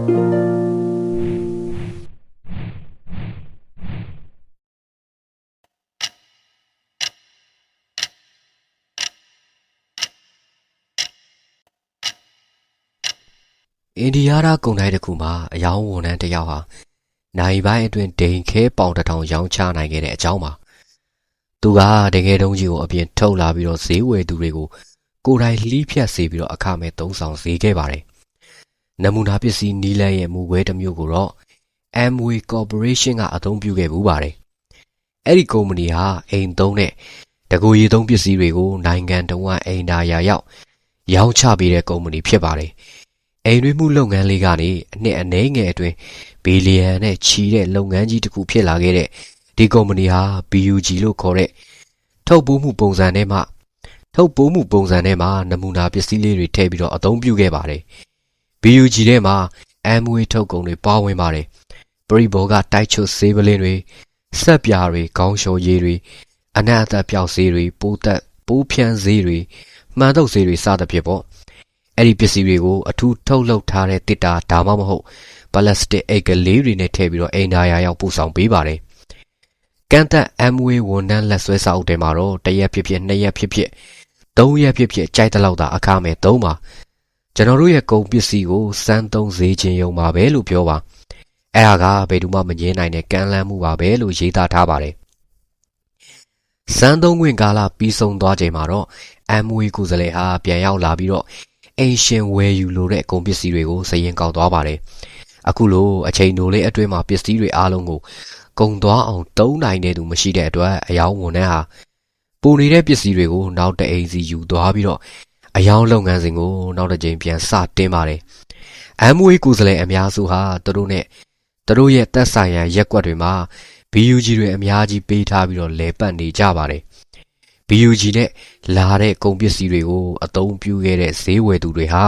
အိန္ဒိယရာကုန်တိုင်းတစ်ခုမှာအယောင်ဝန်ထမ်းတစ်ယောက်ဟာနိုင်ပိုင်းအတွင်းဒိန်ခဲပေါင်တစ်ထောင်ရောင်းချနိုင်ခဲ့တဲ့အကြောင်းပါသူကတကယ်တုံးကြီးကိုအပြင်ထုတ်လာပြီးတော့ဈေးဝယ်သူတွေကိုကိုယ်တိုင်လှီးဖြတ်စေပြီးတော့အခမဲ့သုံးဆောင်စေခဲ့ပါတယ် နမူနာပစ္စည်းနီလန်ရဲ့မူဝဲတစ်မျိုးကိုတော့ Amway Corporation ကအသုံးပြုခဲ့မှုပါတယ်အဲ့ဒီကုမ္ပဏီဟာအိမ်သုံးတဲ့တကူရီသုံးပစ္စည်းတွေကိုနိုင်ငံတော်ဝန်အိမ်သာယာရောက်ရောင်းချပေးတဲ့ကုမ္ပဏီဖြစ်ပါတယ်အိမ်တွင်းမှုလုပ်ငန်းလေးကနေအနှစ်အနည်းငယ်အတွင်းဘီလီယံနဲ့ချီတဲ့လုပ်ငန်းကြီးတစ်ခုဖြစ်လာခဲ့တဲ့ဒီကုမ္ပဏီဟာ BUG လို့ခေါ်တဲ့ထုတ်ပိုးမှုပုံစံထဲမှာထုတ်ပိုးမှုပုံစံထဲမှာနမူနာပစ္စည်းလေးတွေထည့်ပြီးတော့အသုံးပြုခဲ့ပါတယ်။ BUG ထဲမှာ Amway ထုတ်ကုန်တွေပါဝင်ပါတယ်။ပရိဘောကတိုက်ချွတ်ဆေးပလင်းတွေစက်ပြားတွေခေါင်းလျှော်ရည်တွေအနံ့အသက်ပျောက်ဆေးတွေပိုးသက်ပိုးဖြန်းဆေးတွေမှန်တုပ်ဆေးတွေစသဖြင့်ပေါ့အဲ့ဒီပစ္စည်းတွေကိုအထူးထုတ်လုပ်ထားတဲ့တစ်တာဒါမှမဟုတ်ပလတ်စတစ်အိတ်ကလေးတွေနဲ့ထည့်ပြီးတော့အိမ်သာယာရောက်ပို့ဆောင်ပေးပါတယ်။ကန်တက် Amway ဝန်ထမ်းလက်ဆွဲစာအုပ်ထဲမှာတော့တစ်ရက်ဖြစ်ဖြစ်နှစ်ရက်ဖြစ်ဖြစ်သုံးရက်ဖြစ်ဖြစ်ကြိုက်တဲ့လောက်သာအခမဲ့သုံးပါ ကျွန်တော်တို့ရဲ့ကုန်ပစ္စည်းကိုစမ်းသုံးစေခြင်းယုံပါပဲလို့ပြောပါအဲ့ဒါကဘယ်သူမှမငြင်းနိုင်တဲ့ကမ်းလှမ်းမှုပါပဲလို့ရေးသားထားပါတယ်စမ်းသုံးခွင့်ကာလပြီးဆုံးသွားချိန်မှာတော့ Amway ကိုယ်စားလှယ်ဟာပြန်ရောက်လာပြီးတော့အိမ်ရှင်ဝယ်ယူလိုတဲ့ကုန်ပစ္စည်းတွေကိုစရင်ကောက်သွားပါတယ်အခုလိုအချိန်တိုလေးအတွင်းမှာပစ္စည်းတွေအားလုံးကိုကုန်သွားအောင်တုံးနိုင်တဲ့သူမရှိတဲ့အတွက်အယောင်ဝန်ထမ်းဟာပူနေတဲ့ပစ္စည်းတွေကိုနောက်တအိမ်စီယူသွားပြီးတော့ အယောင်လုပ်ငန်းစဉ်ကိုနောက်တစ်ကြိမ်ပြန်စတင်ပါတယ်။ Amway ကိုယ်စားလှယ်အများစုဟာသူတို့နဲ့သူတို့ရဲ့သက်ဆိုင်ရာရက်ကွက်တွေမှာ BUG တွေအများကြီးပေးထားပြီးတော့လဲပတ်နေကြပါတယ်။ BUG နဲ့လာတဲ့ကုန်ပစ္စည်းတွေကိုအသုံးပြုခဲ့တဲ့ဈေးဝယ်သူတွေဟာ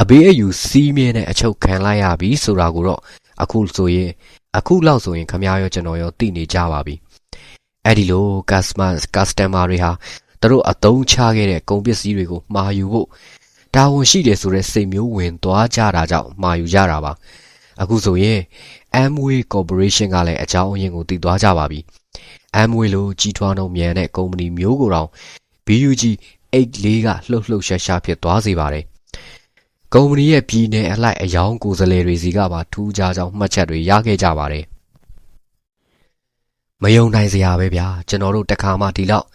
အဘေးအယူစီးမြဲနဲ့အချုပ်ခံလိုက်ရပြီဆိုတာကိုတော့အခုဆိုရင်အခုလောက်ဆိုရင်ခမားရောကျွန်တော်ရောသိနေကြပါပြီ။အဲ့ဒီလို customer customer တွေဟာ သူတို့အသုံးချခဲ့တဲ့ကုန်ပစ္စည်းတွေကိုမှာယူဖို့တာဝန်ရှိတယ်ဆိုတဲ့စိတ်မျိုးဝင်သွားကြတာကြောင့်မှာယူကြတာပါအခုဆိုရင် Amway Corporation ကလည်းအကြောင်းအရင်းကိုသိသွားကြပါပြီ Amway လိုကြီးထွားနှုန်းမြန်တဲ့ကုမ္ပဏီမျိုးကိုတော့ BUG 84ကလှုပ်လှုပ်ရှားရှားဖြစ်သွားစေပါတယ်ကုမ္ပဏီရဲ့ပြည်내အလိုက်အယောင်ကိုယ်စားလှယ်တွေစီကပါထူးခြားကြောင်းမှတ်ချက်တွေရခဲ့ကြပါတယ်မယုံနိုင်စရာပဲဗျာကျွန်တော်တို့တခါမှဒီလောက်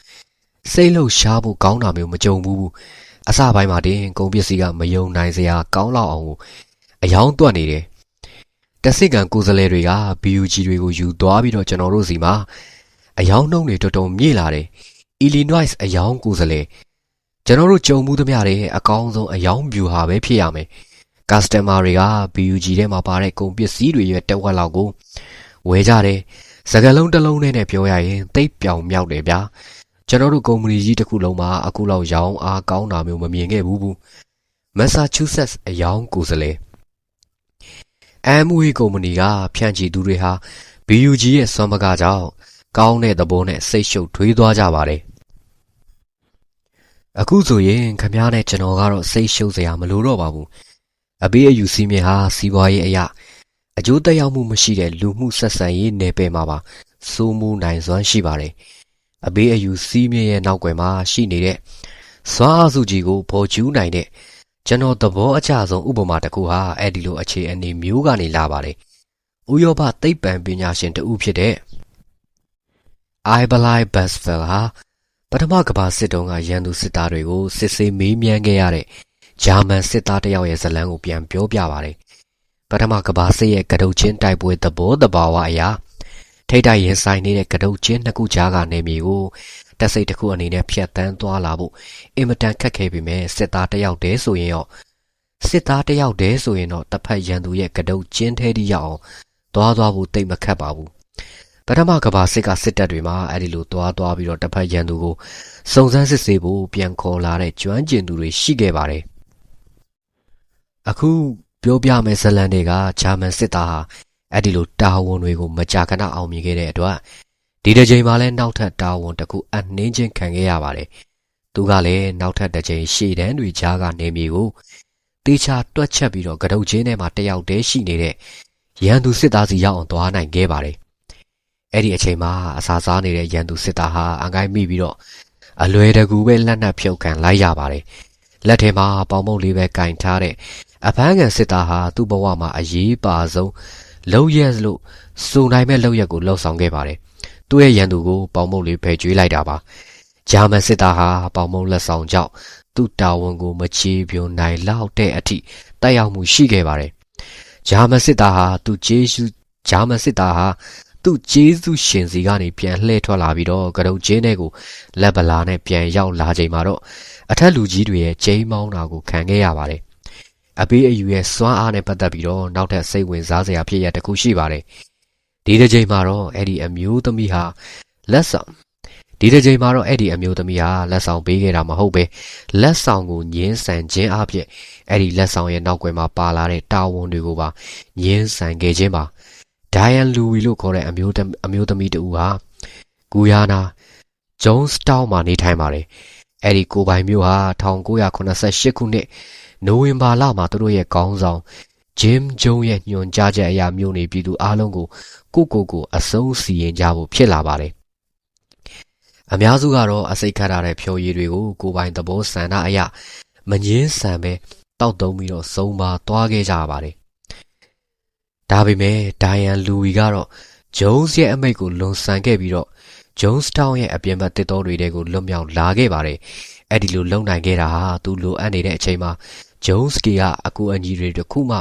စိတ်လှုပ်ရှားဖို့ကောင်းတာမျိုးမကြုံဘူးအစပိုင်းမှာတင်ကုန်ပစ္စည်းကမယုံနိုင်စရာကောင်းလောက်အောင်ကိုအယောင်တွက်နေတယ်တဆိတ်ကံကိုယ်စလဲတွေက BUG တွေကိုယူသွားပြီးတော့ကျွန်တော်တို့စီမှာအယောင်နှုံတွေတော်တော်မြင့်လာတယ် Illinois အယောင်ကိုယ်စလဲကျွန်တော်တို့ကြုံမှုသမျှတွေအကောင်းဆုံးအယောင်ဗျူဟာပဲဖြစ်ရမယ် customer တွေက BUG ထဲမှာပါတဲ့ကုန်ပစ္စည်းတွေရဲ့တက်ဝက်လောက်ကိုဝယ်ကြတယ်စကလုံးတစ်လုံးနဲ့ပြောရရင်သိပ်ပြောင်မြောက်တယ်ဗျာ ကျွန်တော်တို့ကုမ္ပဏီကြီးတစ်ခုလုံးမှာအခုလောက်ရောင်းအားကောင်းတာမျိုးမမြင်ခဲ့ဘူးဘူးမက်ဆာချူးဆက်အယောင်ကိုယ်စားလှယ်အမ်ဝေးကုမ္ပဏီကဖြန့်ချီသူတွေဟာ BUG ရဲ့စွမ်းမကားကြောင့်ကောင်းတဲ့သဘောနဲ့စိတ်ရှုပ်ထွေးသွားကြပါတယ်အခုဆိုရင်ခမားနဲ့ကျွန်တော်ကတော့စိတ်ရှုပ်စရာမလိုတော့ပါဘူးအပေးအယူစည်းမြင်ဟာစီးပွားရေးအရာအကျိုးသက်ရောက်မှုမရှိတဲ့လူမှုဆက်ဆံရေးနယ်ပယ်မှာပါစိုးမိုးနိုင်စွမ်းရှိပါတယ် အဘေးအယူစီးမြဲရဲ့နောက်ွယ်မှာရှိနေတဲ့စွာအားစုကြီးကိုပေါ်ကျူးနိုင်တဲ့ကျွန်တော်သဘောအကျဆုံးဥပမာတစ်ခုဟာအဲ့ဒီလိုအခြေအနေမျိုးကနေလာပါတယ်။ဥရောပသိပ္ပံပညာရှင်တဦးဖြစ်တဲ့ Iberlai Basfel ဟာပထမကမ္ဘာစစ်တုန်းကရန်သူစစ်သားတွေကိုစစ်ဆေးမေးမြန်းခဲ့ရတဲ့ဂျာမန်စစ်သားတယောက်ရဲ့ဇာတ်လမ်းကိုပြန်ပြောပြပါတယ်။ပထမကမ္ဘာစစ်ရဲ့ကတုတ်ချင်းတိုက်ပွဲသဘောတဘာဝအရာ ထိတ်တိုက်ရင်ဆိုင်နေတဲ့ကတုတ်ချင်းနှစ်ခုကြားကနေမြေကိုတက်စိတ်တစ်ခုအနေနဲ့ဖြတ်တန်းသွားလာဖို့အင်မတန်ခက်ခဲပေမဲ့စစ်သားတယောက်တည်းဆိုရင်ရောစစ်သားတယောက်တည်းဆိုရင်တော့တစ်ဖက်ရန်သူရဲ့ကတုတ်ချင်းထဲထိရောက်အောင်သွားသွားဖို့တိတ်မခတ်ပါဘူးပထမကဘာစစ်ကစစ်တပ်တွေမှာအဲ့ဒီလိုသွားသွားပြီးတော့တစ်ဖက်ရန်သူကိုစုံစမ်းစစ်ဆေးဖို့ပြန်ခေါ်လာတဲ့ကျွမ်းကျင်သူတွေရှိခဲ့ပါတယ်အခုပြောပြမယ့်ဇလန်တွေကဂျာမန်စစ်သားဟာ အဲ့ဒီလိုတာဝန်တွေကိုမကြာခဏအောင်မြင်ခဲ့တဲ့အတွက်ဒီတစ်ချိန်မှာလည်းနောက်ထပ်တာဝန်တစ်ခုအနှင်းချင်းခံခဲ့ရပါတယ်။သူကလည်းနောက်ထပ်တစ်ချိန်ရှေ့တန်းတွေကြားကနေမြေကိုတတေချာတွက်ချက်ပြီးတော့ကတုတ်ချင်းထဲမှာတယောက်တည်းရှိနေတဲ့ရန်သူစစ်သားစီရောက်အောင်သွားနိုင်ခဲ့ပါတယ်အဲ့ဒီအချိန်မှာအစာစားနေတဲ့ရန်သူစစ်သားဟာအန်ကိုင်းမိပြီးတော့အလွယ်တကူပဲလက်နက်ဖြုတ်ခံလိုက်ရပါတယ်လက်ထဲမှာပေါင်မုတ်လေးပဲကင်ထားတဲ့အဖမ်းခံစစ်သားဟာသူ့ဘဝမှာအရေးပါဆုံး လုံရက်လို့စုံနိုင်မဲ့လုံရက်ကိုလှုပ်ဆောင်ခဲ့ပါတယ်သူ့ရဲ့ရန်သူကိုပေါင်မုတ်လေးဖယ်ကျွေးလိုက်တာပါဂျာမန်စစ်သားဟာပေါင်မုတ်လက်ဆောင်ကြောင့်သူ့တာဝန်ကိုမချေပြွန်နိုင်လောက်တဲ့အထိတက်ရောက်မှုရှိခဲ့ပါတယ်ဂျာမန်စစ်သားဟာသူ့ဂျေစုဂျာမန်စစ်သားဟာသူ့ဂျေစုရှင်စီကနေပြန်လှည့်ထွက်လာပြီးတော့ကရုတ်ချင်းတွေကိုလက်ပလာနဲ့ပြန်ရောက်လာချိန်မှာတော့အထက်လူကြီးတွေရဲ့ကျိမ်းမောင်းတာကိုခံခဲ့ရပါတယ် အပေးအယူရဲ့စွမ်းအားနဲ့ပတ်သက်ပြီးတော့နောက်ထပ်စိတ်ဝင်စားစရာဖြစ်ရတစ်ခုရှိပါတယ်ဒီတစ်ချိန်မှာတော့အဲ့ဒီအမျိုးသမီးဟာလက်ဆောင်ဒီတစ်ချိန်မှာတော့အဲ့ဒီအမျိုးသမီးဟာလက်ဆောင်ပေးခဲ့တာမဟုတ်ပဲလက်ဆောင်ကိုညင်းဆန်ခြင်းအဖြစ်အဲ့ဒီလက်ဆောင်ရဲ့နောက်ွယ်မှာပါလာတဲ့တာဝန်တွေကိုပါညင်းဆန်ခဲ့ခြင်းပါဒိုင်ယန်လူဝီလို့ခေါ်တဲ့အမျိုးအမျိုးသမီးတူဟာဂူယာနာဂျုံစတောင်းမှာနေထိုင်ပါတယ်အဲ့ဒီကိုပိုင်မျိုးဟာ1988ခုနှစ် နိုဝင်ဘာလမှာသူတို့ရဲ့ကောင်းဆောင်ဂျင်ဂျုံရဲ့ညွန်ကြားချက်အရာမျိုးနေပြည်သူအားလုံးကိုကိုကိုကိုအဆုံးစီရင်ကြဖို့ဖြစ်လာပါတယ်အများစုကတော့အစိတ်ခတ်ရတဲ့ဖြိုရည်တွေကိုကိုပိုင်သဘောဆန္ဒအရမငင်းဆန်ပဲတောက်တုံးပြီးတော့စုံပါသွားခဲ့ကြပါတယ်ဒါပေမဲ့ဒိုင်ယန်လူဝီကတော့ဂျုံးစ်ရဲ့အမိတ်ကိုလွန်ဆန်ခဲ့ပြီးတော့ဂျုံးစ်တောင်းရဲ့အပြင်ဘက်တစ်တော်တွေကိုလွတ်မြောက်လာခဲ့ပါတယ်အဲ့ဒီလိုလုံနိုင်ခဲ့တာဟာသူလိုအပ်နေတဲ့အချိန်မှာ ဂျုံးစ်ကီကအကူအညီတွေတခုမှ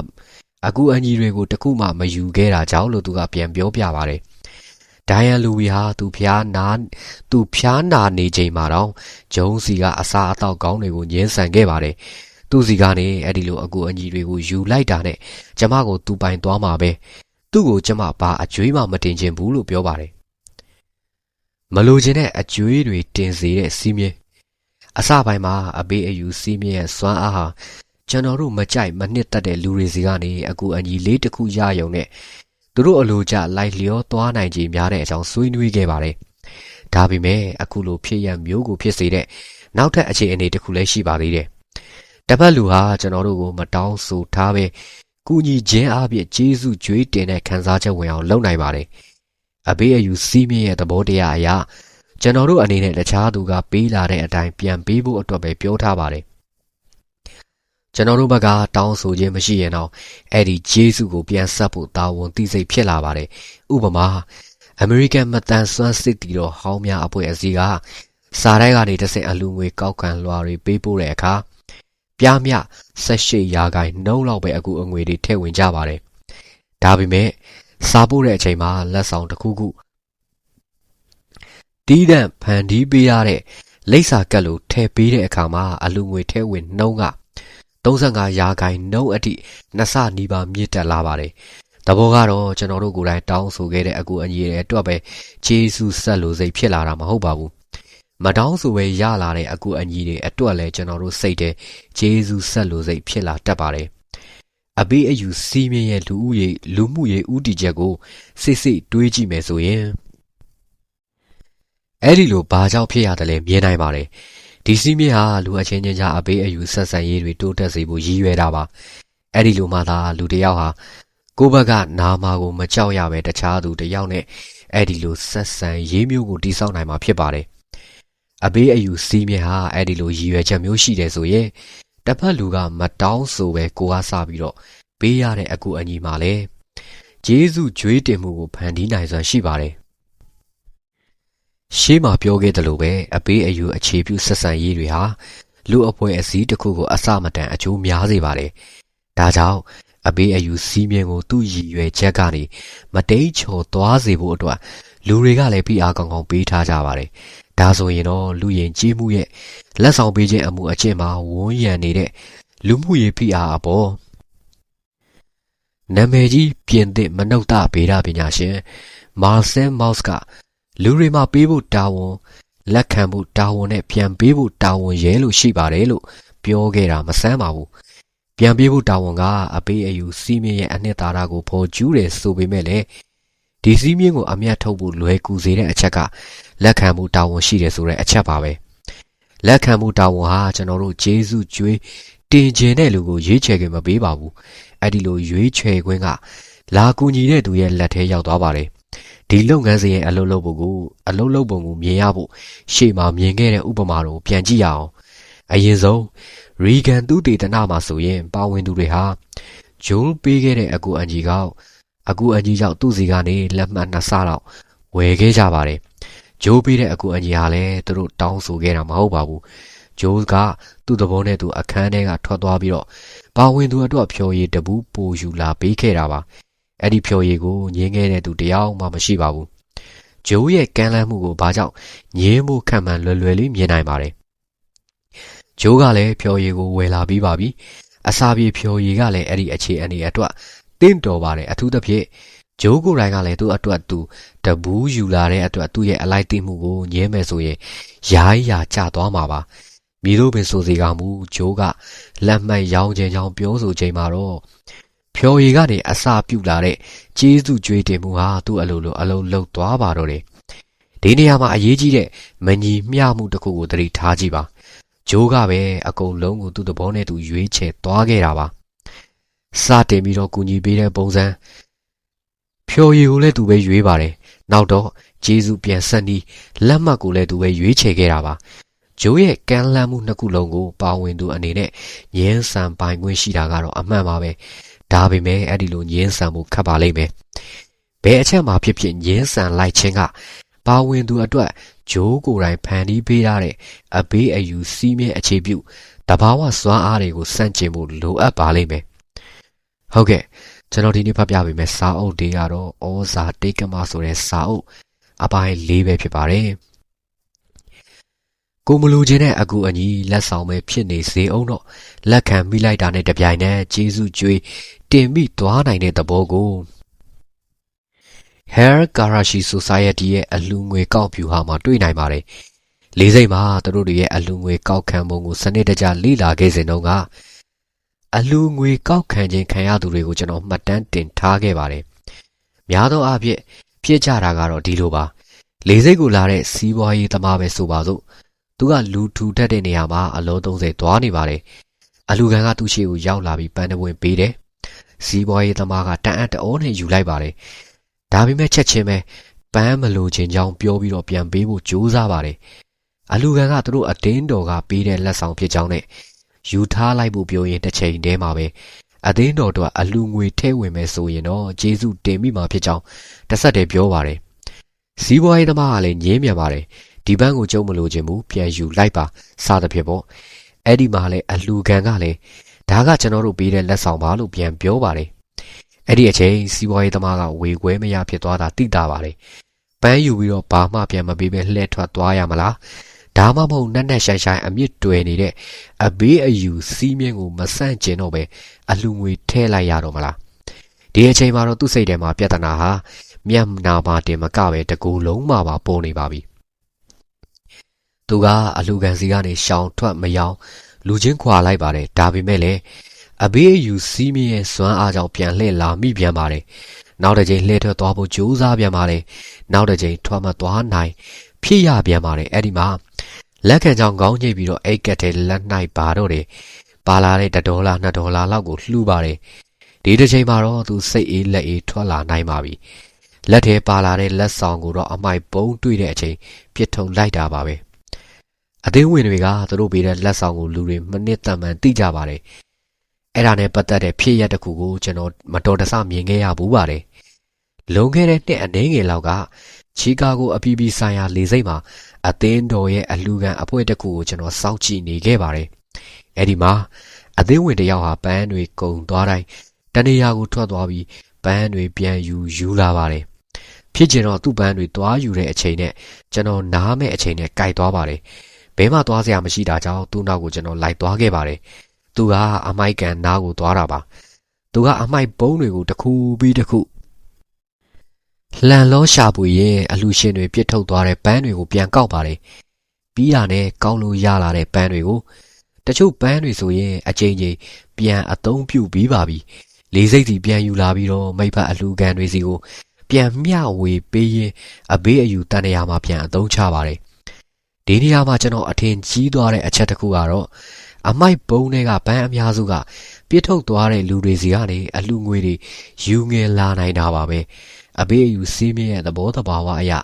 အကူအညီတွေကိုတခုမှမယူခဲ့တာကြောင့်လို့သူကပြန်ပြောပြပါတယ်ဒိုင်ယန်လူဝီဟာသူဖျားနာသူဖျားနာနေချိန်မှာတော့ဂျုံးစီကအစာအသောက်ကောင်းတွေကိုညှင်းဆန်ခဲ့ပါတယ်သူ့စီကနေအဲ့ဒီလိုအကူအညီတွေကိုယူလိုက်တာနဲ့ကျမကိုသူပိုင်သွားမှာပဲသူ့ကိုကျမဘာအကျွေးမှမတင်ချင်ဘူးလို့ပြောပါတယ်မလိုချင်တဲ့အကျွေးတွေတင်စေတဲ့စီးမြဲအစပိုင်းမှာအပေးအယူစီးမြဲရဲ့စွမ်းအားဟာ ကျွန်တော်တို့မကြိုက်မနှစ်သက်တဲ့လူတွေစီကနေအကူအညီလေးတစ်ခုရယုံနဲ့သူတို့အလိုကျလိုက်လျောသွားနိုင်ကြများတဲ့အကြောင်းဆွေးနွေးခဲ့ပါတယ်။ဒါပေမဲ့အခုလိုဖြစ်ရမျိုးကိုဖြစ်စေတဲ့နောက်ထပ်အခြေအနေတစ်ခုလည်းရှိပါသေးတယ်။တပတ်လူဟာကျွန်တော်တို့ကိုမတောင်းဆိုထားပဲကုညီခြင်းအပြင်ဂျေစုကြွေးတင်တဲ့ခံစားချက်ဝင်အောင်လုပ်နိုင်ပါတယ်။အဘေးအယူစီးမြင့်ရဲ့သဘောတရားအရာကျွန်တော်တို့အနေနဲ့တခြားသူကပေးလာတဲ့အတိုင်းပြန်ပေးဖို့အတွက်ပဲပြောထားပါတယ် ကျွန်တော်တို့ဘက်ကတောင်းဆိုခြင်းမရှိရင်တော့အဲ့ဒီဂျေစုကိုပြန်ဆက်ဖို့တာဝန်သိစိတ်ဖြစ်လာပါတယ်ဥပမာအမေရိကန်မတန်ဆွမ်းစစ်တီတော်ဟောင်းများအဖွဲ့အစည်းကစားတိုင်းကနေတစ်ဆင့်အလူငွေကောက်ခံလွှာတွေပေးပို့တဲ့အခါပြားမြ18ရာခိုင်နှုန်းလောက်ပဲအခုအငွေတွေထည့်ဝင်ကြပါတယ်ဒါပေမဲ့စားပို့တဲ့အချိန်မှာလက်ဆောင်တစ်ခုခုတီးတန့်ဖန်တီးပေးရတဲ့လိပ်စာကတ်လို့ထည့်ပေးတဲ့အခါမှာအလူငွေထည့်ဝင်နှုန်းက 35ရာခိုင်နှုန်းအထိနှစ်ဆနီးပါးမြင့်တက်လာပါတယ်။တဘောကတော့ကျွန်တော်တို့ကိုယ်တိုင်တောင်းဆိုခဲ့တဲ့အကူအညီတွေအတွက်ပဲဂျေစုဆက်လို့စိတ်ဖြစ်လာတာမဟုတ်ပါဘူး။မတောင်းဆိုပဲရလာတဲ့အကူအညီတွေအတွက်လည်းကျွန်တော်တို့စိတ်ထဲဂျေစုဆက်လို့စိတ်ဖြစ်လာတတ်ပါတယ်။အဘေးအယူစီးမြင့်ရဲ့လူဦးရေလူမှုရေးဥတီချက်ကိုစစ်စစ်တွေးကြည့်မယ်ဆိုရင်အဲ့ဒီလိုဘာကြောင့်ဖြစ်ရတယ်လဲမြင်နိုင်ပါတယ်။ ဒီစည်းမျဉ်းဟာလူအချင်းချင်းကြားအပေးအယူဆက်ဆံရေးတွေတိုးတက်စေဖို့ရည်ရွယ်တာပါအဲ့ဒီလိုမှသာလူတစ်ယောက်ဟာကိုယ့်ဘက်ကနာမာကိုမကြောက်ရပဲတခြားသူတစ်ယောက်နဲ့အဲ့ဒီလိုဆက်ဆံရေးမျိုးကိုတိစောက်နိုင်မှာဖြစ်ပါတယ်အပေးအယူစီးမြဲဟာအဲ့ဒီလိုရည်ရွယ်ချက်မျိုးရှိတယ်ဆိုရင်တစ်ဖက်လူကမတောင်းဆိုပဲကိုအားစပြီးတော့ပေးရတဲ့အကူအညီမှာလဲဂျေဇုကြွေးတင်မှုကိုဖန်တီးနိုင်စွမ်းရှိပါတယ် ရှေးမှာပြောခဲ့သလိုပဲအပေးအယူအခြေပြုဆက်ဆံရေးတွေဟာလူအဖွဲ့အစည်းတစ်ခုကိုအစမတန်အကျိုးများစေပါတယ်။ဒါကြောင့်အပေးအယူစီးမြင်ကိုသူ့ရည်ရွယ်ချက်ကနေမတိတ်ချော်သွားစေဖို့အတွက်လူတွေကလည်းဖိအားကောင်းကောင်းပေးထားကြပါတယ်။ဒါဆိုရင်တော့လူရင်ကြီးမှုရဲ့လက်ဆောင်ပေးခြင်းအမှုအကျင့်မှာဝန်းရံနေတဲ့လူမှုရေးဖိအားအပေါ်နာမည်ကြီးပြင်သစ်မနုဿဗေဒပညာရှင်မာဆယ်မော့စ်က လူတွေမှာပေးဖို့တာဝန်လက်ခံဖို့တာဝန်နဲ့ပြန်ပေးဖို့တာဝန်ရဲလို့ရှိပါတယ်လို့ပြောခဲ့တာမဆန်းပါဘူးပြန်ပေးဖို့တာဝန်ကအပေးအယူစီးမြင့်ရဲ့အနှစ်သာရကိုဖော်ကျူးတယ်ဆိုပေမဲ့လည်းဒီစည်းမျဉ်းကိုအမျက်ထုတ်ဖို့လွယ်ကူစေတဲ့အချက်ကလက်ခံမှုတာဝန်ရှိတယ်ဆိုတဲ့အချက်ပါပဲလက်ခံမှုတာဝန်ဟာကျွန်တော်တို့ဂျေစုကျွေးတင်ကျင်တဲ့လူကိုရွေးချယ်ခွင့်မပေးပါဘူးအဲ့ဒီလိုရွေးချယ်ခွင့်ကလာကူညီတဲ့သူရဲ့လက်ထဲရောက်သွားပါတယ် ဒီလုပ်ငန်းစဉ်ရဲ့အလုပ်လုပ်ပုံကိုအလုပ်လုပ်ပုံကိုမြင်ရဖို့ရှေ့မှာမြင်ခဲ့တဲ့ဥပမာကိုပြန်ကြည့်ရအောင်အရင်ဆုံးရီဂန်သူတေသနာမှာဆိုရင် ပါဝင်သူတွေဟာဂျိုးပေးခဲ့တဲ့အကူအန်ဂျီကအကူအန်ဂျီကြောင့်သူ့စီကနေလက်မှတ်နှစ်ဆလောက်ဝယ်ခဲ့ကြပါတယ်ဂျိုးပေးတဲ့အကူအန်ဂျီဟာလည်းသူတို့တောင်းဆိုခဲ့တာမဟုတ်ပါဘူးဂျိုးကသူ့သဘောနဲ့သူအခန်းထဲကထွက်သွားပြီးတော့ပါဝင်သူအတွက်ဖြော်ရည်တပူးပိုယူလာပေးခဲ့တာပါ အဲ့ဒီဖြော်ရည်ကိုညင်းခဲ့တဲ့သူတယောက်မှမရှိပါဘူးဂျိုးရဲ့ကမ်းလှမ်းမှုကိုဘာကြောင့်ညင်းမှုခံမှန်လွယ်လွယ်လေးမြင်နိုင်ပါတယ်ဂျိုးကလည်းဖြော်ရည်ကိုဝယ်လာပြီးပါပြီအစာပြေဖြော်ရည်ကလည်းအဲ့ဒီအခြေအနေအတွက်တင့်တော်ပါတယ်အထူးသဖြင့်ဂျိုးကိုယ်တိုင်ကလည်းသူ့အတွက်သူတဘူးယူလာတဲ့အတွက်သူ့ရဲ့အလိုက်သိမှုကိုညင်းမယ်ဆိုရင်ယားယာကျသွားမှာပါမိတို့ပင်ဆိုစီကမူဂျိုးကလက်မှတ်ရောင်းခြင်းကြောင့်ပြောဆိုချိန်မှာတော့ ဖြော်ရည်ကနေအစာပြုတ်လာတဲ့ကျေးဇူးကြွေးတင်မှုဟာသူ့အလိုလိုအလုံးလုံးသွားပါတော့တယ်ဒီနေရာမှာအရေးကြီးတဲ့မညီမျှမှုတစ်ခုကိုသတိထားကြည့်ပါဂျိုးကပဲအကုန်လုံးကိုသူ့သဘောနဲ့သူရွေးချယ်သွားခဲ့တာပါစတင်ပြီးတော့ကူညီပေးတဲ့ပုံစံဖြော်ရည်ကိုလည်းသူပဲရွေးပါတယ်နောက်တော့ဂျေဇုပြန်ဆက်နီးလက်မှတ်ကိုလည်းသူပဲရွေးချယ်ခဲ့တာပါဂျိုးရဲ့ကမ်းလှမ်းမှုနှစ်ခုလုံးကိုပါဝင်သူအနေနဲ့ငင်းဆန်ပိုင်ခွင့်ရှိတာကတော့အမှန်ပါပဲ ဒါပေမဲ့အဲ့ဒီလိုငင်းဆန်မှုခတ်ပါလိမ့်မယ်ဘယ်အချက်မှာဖြစ်ဖြစ်ငင်းဆန်လိုက်ခြင်းကပါဝင်သူအတွက်ဂျိုးကိုယ်တိုင်ဖန်တီးပေးထားတဲ့အဘေးအယူစီးမြဲအခြေပြုတဘာဝစွမ်းအားတွေကိုစန့်ကျင်ဖို့လိုအပ်ပါလိမ့်မယ်ဟုတ်ကဲ့ကျွန်တော်ဒီနေ့ဖတ်ပြပေးမယ်စာအုပ်တွေကတော့ဩဇာတိတ်ကမဆိုတဲ့စာအုပ်အပိုင်း၄ပဲဖြစ်ပါတယ် ကိုမလူချင်းတဲ့အကူအညီလက်ဆောင်ပဲဖြစ်နေစေအောင်တော့လက်ခံမိလိုက်တာနဲ့တပြိုင်နက်ဂျေစုကျွေးတင်မိသွားနိုင်တဲ့သဘောကို Hair Karachi Society ရဲ့အလူငွေကောက်ဖြူဟာမှာတွေ့နိုင်ပါတယ်။လေးစိတ်မှာသူတို့တွေရဲ့အလူငွေကောက်ခံပုံကိုစနစ်တကျလေ့လာခဲ့စဉ်တုန်းကအလူငွေကောက်ခံခြင်းခံရသူတွေကိုကျွန်တော်မှတ်တမ်းတင်ထားခဲ့ပါတယ်။များသောအားဖြင့်ဖြစ်ကြတာကတော့ဒီလိုပါ။လေးစိတ်ကိုလာတဲ့စီးပွားရေးသမားပဲဆိုပါစို့။ သူကလူထူထက်တဲ့နေရာမှာအလုံး30သွားနေပါတယ်။အလူခံကသူ့ရှိကိုရောက်လာပြီးပန်းတပွင့်ပေးတယ်။စီးပွားရေးသမားကတန်အပ်တအောနဲ့ယူလိုက်ပါတယ်။ဒါပေမဲ့ချက်ချင်းပဲပန်းမလိုချင်ကြောင်းပြောပြီးတော့ပြန်ပေးဖို့ကြိုးစားပါတယ်။အလူခံကသူတို့အတင်းတော်ကပေးတဲ့လက်ဆောင်ဖြစ်ကြောင်းနဲ့ယူထားလိုက်ဖို့ပြောရင်တစ်ချိန်တည်းမှာပဲအသင်းတော်တို့အလူငွေထဲဝင်မယ်ဆိုရင်တော့ဂျေစုတင်မိမှာဖြစ်ကြောင်းတစ်ဆက်တည်းပြောပါတယ်။စီးပွားရေးသမားကလည်းညင်းမြန်ပါတယ်။ ဒီဘန်းကိုကြုံမလို့ခြင်းဘူးပြန်ယူလိုက်ပါစသဖြင့်ပေါ့။အဲ့ဒီမှာလည်းအလူခံကလည်းဒါကကျွန်တော်တို့ပေးတဲ့လက်ဆောင်ပါလို့ပြန်ပြောပါတယ်။အဲ့ဒီအချိန်စီးပွားရေးသမားကဝေခွဲမရဖြစ်သွားတာသိတာပါတယ်။ပန်းယူပြီးတော့ဘာမှပြန်မပေးပဲလှည့်ထွက်သွားရမလား။ဒါမှမဟုတ်နက်နက်ရှိုင်းရှိုင်းအမြင့်တွယ်နေတဲ့အဘေးအယူစီးမြင့်ကိုမဆန့်ကျင်တော့ပဲအလှငွေထဲလိုက်ရတော့မလားဒီအချိန်မှာတော့သူ့စိတ်ထဲမှာပြဿနာဟာမျက်နာမှာတင်မကပဲတကူလုံးမှပါပေါ်နေပါပြီ သူကအလူကန်စီကနေရှောင်ထွက်မယောင်လူချင်းခွာလိုက်ပါတယ်ဒါပေမဲ့လည်းအဘေးအယူစီးမြင့်ရဲ့စွမ်းအားကြောင့်ပြန်လှည့်လာမိပြန်ပါတယ်နောက်တစ်ချိန်လှည့်ထွက်သွားဖို့ကြိုးစားပြန်ပါတယ်နောက်တစ်ချိန်ထွက်မသွားနိုင်ဖြစ်ရပြန်ပါတယ်အဲ့ဒီမှာလက်ခံကြောင်ကောင်းညိတ်ပြီးတော့အိတ်ကက်ထဲလက်၌ပါတော့တယ်ပါလာတဲ့1ဒေါ်လာ2ဒေါ်လာလောက်ကိုလှူပါတယ်ဒီတစ်ချိန်မှာတော့သူစိတ်အေးလက်အေးထွက်လာနိုင်ပါပြီလက်ထဲပါလာတဲ့လက်ဆောင်ကိုတော့အမိုက်ပုံးတွေ့တဲ့အချိန်ပြစ်ထုံလိုက်တာပါပဲ အသင်းဝင်တွေကသူတို့ပေးတဲ့လက်ဆောင်ကိုလူတွေမနစ်တမ်းမှန်သိကြပါတယ်အဲ့ဒါနဲ့ပတ်သက်တဲ့ဖြစ်ရပ်တစ်ခုကိုကျွန်တော်မတော်တဆမြင်ခဲ့ရဘူးပါတယ်လွန်ခဲ့တဲ့နှစ်အနည်းငယ်လောက်ကချီကာဂိုအပြည်ပြည်ဆိုင်ရာလေဆိပ်မှာအသင်းတော်ရဲ့အလူခံအဖွဲ့တစ်ခုကိုကျွန်တော်စောင့်ကြည့်နေခဲ့ပါတယ်။အဲဒီမှာအသင်းဝင်တယောက်ဟာပန်းတွေကုံသွားတိုင်းတနေရာကိုထွက်သွားပြီးပန်းတွေပြန်ယူယူလာပါတယ်။ဖြစ်ကျင်တော့သူ့ပန်းတွေသွားယူတဲ့အချိန်နဲ့ကျွန်တော်နားမဲ့အချိန်နဲ့ကြိုက်သွားပါတယ်။ ဘဲမှသွားစရာမရှိတာကြောင့်သူ့နောက်ကိုကျွန်တော်လိုက်သွားခဲ့ပါတယ်။သူကအမိုက်ကန်နားကိုသွားတာပါ။သူကအမိုက်ပုံးတွေကိုတစ်ခုပြီးတစ်ခုလှန်လောရှာပွေရဲ့အလူရှင်တွေပြစ်ထုတ်သွားတဲ့ပန်းတွေကိုပြန်ကောက်ပါတယ်ပြီးတာနဲ့ကောက်လို့ရလာတဲ့ပန်းတွေကိုတချို့ပန်းတွေဆိုရင်အချိန်ချင်းပြန်အသုံးပြုပြီးပါပြီလေးစိတ်စီပြန်ယူလာပြီးတော့မိဖက်အလူကန်တွေစီကိုပြန်မျှဝေပေးရင်အဘေးအယူတန်နေရာမှာပြန်အသုံးချပါတယ် ဒီနေရာမှာကျွန်တော်အထင်ကြီးသွားတဲ့အချက်တစ်ခုကတော့အမိုက်ပုံးတွေကဘန်းအများစုကပြစ်ထုတ်သွားတဲ့လူတွေစီကနေအလူငွေတွေယူငယ်လာနိုင်တာပါပဲအဘေးအယူစီးမြင့်ရဲ့သဘောတဘာဝအရာ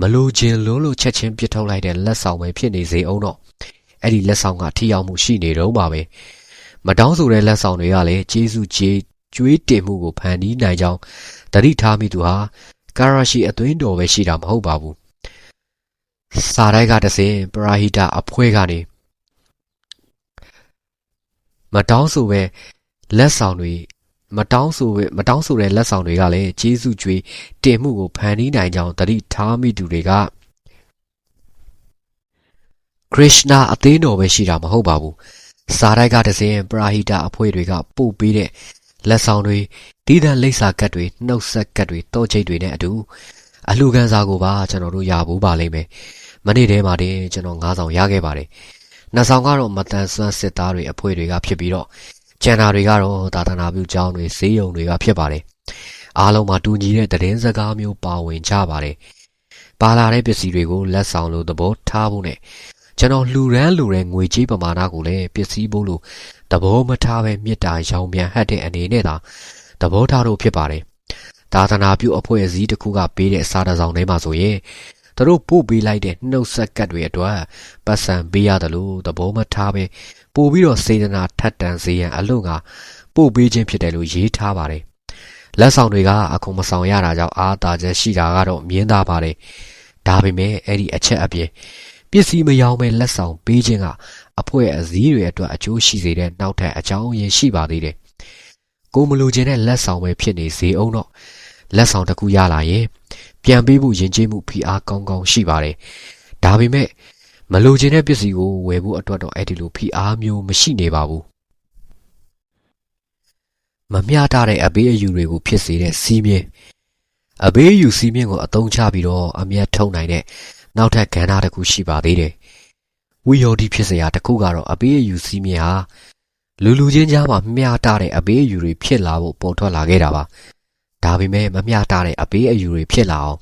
မလိုချင်လုံးလို့ချက်ချင်းပြစ်ထုတ်လိုက်တဲ့လက်ဆောင်ပဲဖြစ်နေစေအောင်တော့အဲ့ဒီလက်ဆောင်ကထိရောက်မှုရှိနေတော့ပါပဲမတောင်းဆိုတဲ့လက်ဆောင်တွေကလည်းကျေးဇူးကျေးကျွေးတင်မှုကိုဖန်တီးနိုင်ကြောင်းတတိထားမိသူဟာကာရာရှိအသွင်းတော်ပဲရှိတာမဟုတ်ပါဘူး စာတိုက်ကတစင်ပရာဟိတအဖွဲ့ကနေမတောင်းဆိုပဲလက်ဆောင်တွေမတောင်းဆိုပဲမတောင်းဆိုတဲ့လက်ဆောင်တွေကလည်းကျေးဇူးကြွေးတင်မှုကိုဖန်တီးနိုင်ကြောင်းတတိထားမိသူတွေကခရစ်နာအသင်းတော်ပဲရှိတာမဟုတ်ပါဘူးစာတိုက်ကတစင်ပရာဟိတအဖွဲ့တွေကပို့ပေးတဲ့လက်ဆောင်တွေဒီဒန်လိပ်စာကတ်တွေနှုတ်ဆက်ကတ်တွေတောချိတ်တွေနဲ့အတူ အလှခံစာကိုပါကျွန်တော်တို့ရဖို့ပါလိမ့်မယ်မနေ့တည်းမှာတင်ကျွန်တော်၅ဆောင်ရခဲ့ပါတယ်နှစ်ဆောင်ကတော့မတန်ဆွမ်းစစ်သားတွေအဖွဲ့တွေကဖြစ်ပြီးတော့ကျန်တာတွေကတော့သာသနာပြုကျောင်းတွေဈေးရုံတွေကဖြစ်ပါတယ်အားလုံးမှာတူညီတဲ့သတင်းစကားမျိုးပါဝင်ကြပါတယ်ပါလာတဲ့ပစ္စည်းတွေကိုလက်ဆောင်လို့သဘောထားဖို့နဲ့ကျွန်တော်လှူရမ်းလှူတဲ့ငွေကြေးပမာဏကိုလည်းပစ္စည်းဖို့လို့သဘောမထားပဲမြစ်တာရောင်ပြန်ဟတ်တဲ့အနေနဲ့သာသဘောထားလို့ဖြစ်ပါတယ် သာသနာပြုအဖွဲ့အစည်းတစ်ခုကပေးတဲ့စာတစောင်ထဲမှာဆိုရင်သူတို့ပို့ပေးလိုက်တဲ့နှုတ်ဆက်ကတ်တွေအတွက်ပတ်စံပေးရတယ်လို့သဘောမထားပဲပို့ပြီးတော့စေတနာထက်တန်စေရန်အလို့ကပို့ပေးခြင်းဖြစ်တယ်လို့ရေးထားပါတယ်လက်ဆောင်တွေကအခုမဆောင်ရတာကြောင့်အားသာချက်ရှိတာကတော့မြင်သာပါတယ်ဒါပေမဲ့အဲ့ဒီအချက်အပြင်ပစ္စည်းမယောင်းပဲလက်ဆောင်ပေးခြင်းကအဖွဲအစည်းတွေအတွက်အကျိုးရှိစေတဲ့နောက်ထပ်အကြောင်းရင်းရှိပါသေးတယ်ကိုမလိုချင်တဲ့လက်ဆောင်ပဲဖြစ်နေစေအောင်တော့ လက်ဆောင်တစ်ခုရလာရင်ပြန်ပေးဖို့ယဉ်ကျေးမှုဖိအားကောင်းကောင်းရှိပါတယ်။ဒါပေမဲ့မလိုချင်တဲ့ပစ္စည်းကိုဝယ်ဖို့အတွက်တော့အဲ့ဒီလိုဖိအားမျိုးမရှိနေပါဘူး။မမျှတတဲ့အဘေးအယူတွေကိုဖြစ်စေတဲ့စီးမြင်အဘေးအယူစီးမြင်ကိုအသုံးချပြီးတော့အမျက်ထုံနိုင်တဲ့နောက်ထပ်ကဏ္ဍတစ်ခုရှိပါသေးတယ်။ဝီယော်ဒီဖြစ်စရာတစ်ခုကတော့အဘေးအယူစီးမြင်ဟာလူလူချင်းကြားမှာမျှတတဲ့အဘေးအယူတွေဖြစ်လာဖို့ပေါ်ထွက်လာခဲ့တာပါ။ ဒါပေမဲ့မမျှတတဲ့အပေးအယူတွေဖြစ်လာအောင်